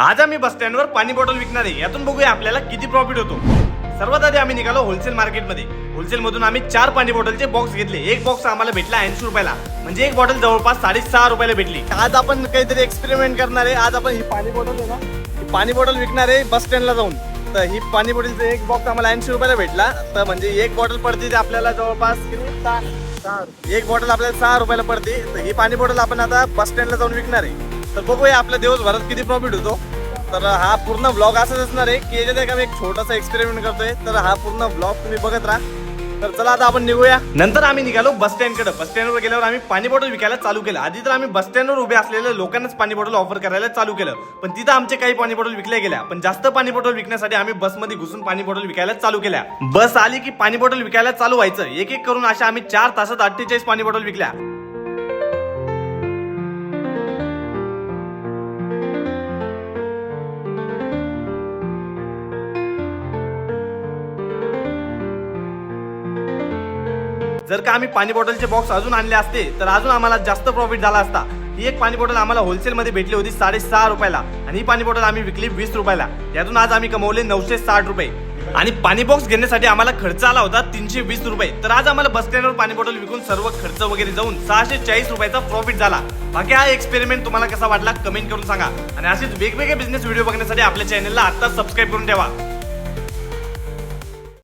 आज आम्ही बस स्टँडवर पाणी बॉटल विकणार. आहे यातून बघूया आपल्याला किती प्रॉफिट होतो. सर्वात आधी आम्ही निघालो होलसेल मार्केटमध्ये होलसेल मधून आम्ही चार पाणी बॉटलचे बॉक्स घेतले. एक बॉक्स आम्हाला भेटला ऐंशी रुपयाला. म्हणजे एक बॉटल जवळपास साडेसहा रुपयाला भेटली. आज आपण काहीतरी एक्सपेरिमेंट करणार. आहे आज आपण ही पाणी बॉटल आहे ना ही पाणी बॉटल विकणार आहे बस स्टँडला जाऊन. तर ही पाणी बॉटलचा एक बॉक्स आम्हाला ऐंशी रुपयाला भेटला. तर म्हणजे एक बॉटल पडते ते आपल्याला जवळपास किती? एक बॉटल आपल्याला सहा रुपयाला पडते. तर ही पाणी बॉटल आपण आता बस स्टँडला जाऊन विकणार. आहे तर बघूया आपल्या दिवसभरात किती प्रॉफिट होतो. तर हा पूर्ण ब्लॉग असाच असणार आहे की याच्यात एक आम्ही एक छोटासा एक्सपेरिमेंट करतोय. तर हा पूर्ण ब्लॉग तुम्ही बघत राहा. तर चला आता आपण निघूया. नंतर आम्ही निघालो बस स्टँडकडे बस स्टँडवर गेल्यावर आम्ही पाणी बॉटल विकायला चालू केलं. आधी तर आम्ही बस स्टँडवर उभे असलेल्या लोकांनाच पाणी बॉटल ऑफर करायला चालू केलं. पण तिथं आमचे काही पाणी बॉटल विकल्या गेल्या. पण जास्त पाणी बॉटल विकण्यासाठी आम्ही बसमध्ये घुसून पाणी बॉटल विकायला चालू केल्या. बस आली की पाणी बॉटल विकायला चालू व्हायचं. एक एक करून अशा आम्ही चार तासात अठ्ठेचाळीस पाणी बॉटल विकल्या. जर का आम्ही पाणी बॉटलचे बॉक्स अजून आणले असते तर अजून आम्हाला जास्त प्रॉफिट झाला असता. ही एक पाणी बॉटल आम्हाला होलसेल मध्ये भेटली होती साडेसहा रुपयाला. आणि ही पाणी बॉटल आम्ही विकली वीस रुपयाला. यातून आज आम्ही कमवले नऊशे साठ रुपये. आणि पाणी बॉक्स घेण्यासाठी आम्हाला खर्च आला होता तीनशे वीस रुपये. तर आज आम्हाला बस स्टँडवर पाणी बॉटल विकून सर्व खर्च वगैरे जाऊन सहाशे चाळीस रुपयाचा प्रॉफिट झाला. बाकी हा एक्सपेरिमेंट तुम्हाला कसा वाटला कमेंट करून सांगा. आणि असेच वेगवेगळे बिझनेस व्हिडिओ बघण्यासाठी आपल्या चॅनलला आता सबस्क्राईब करून ठेवा.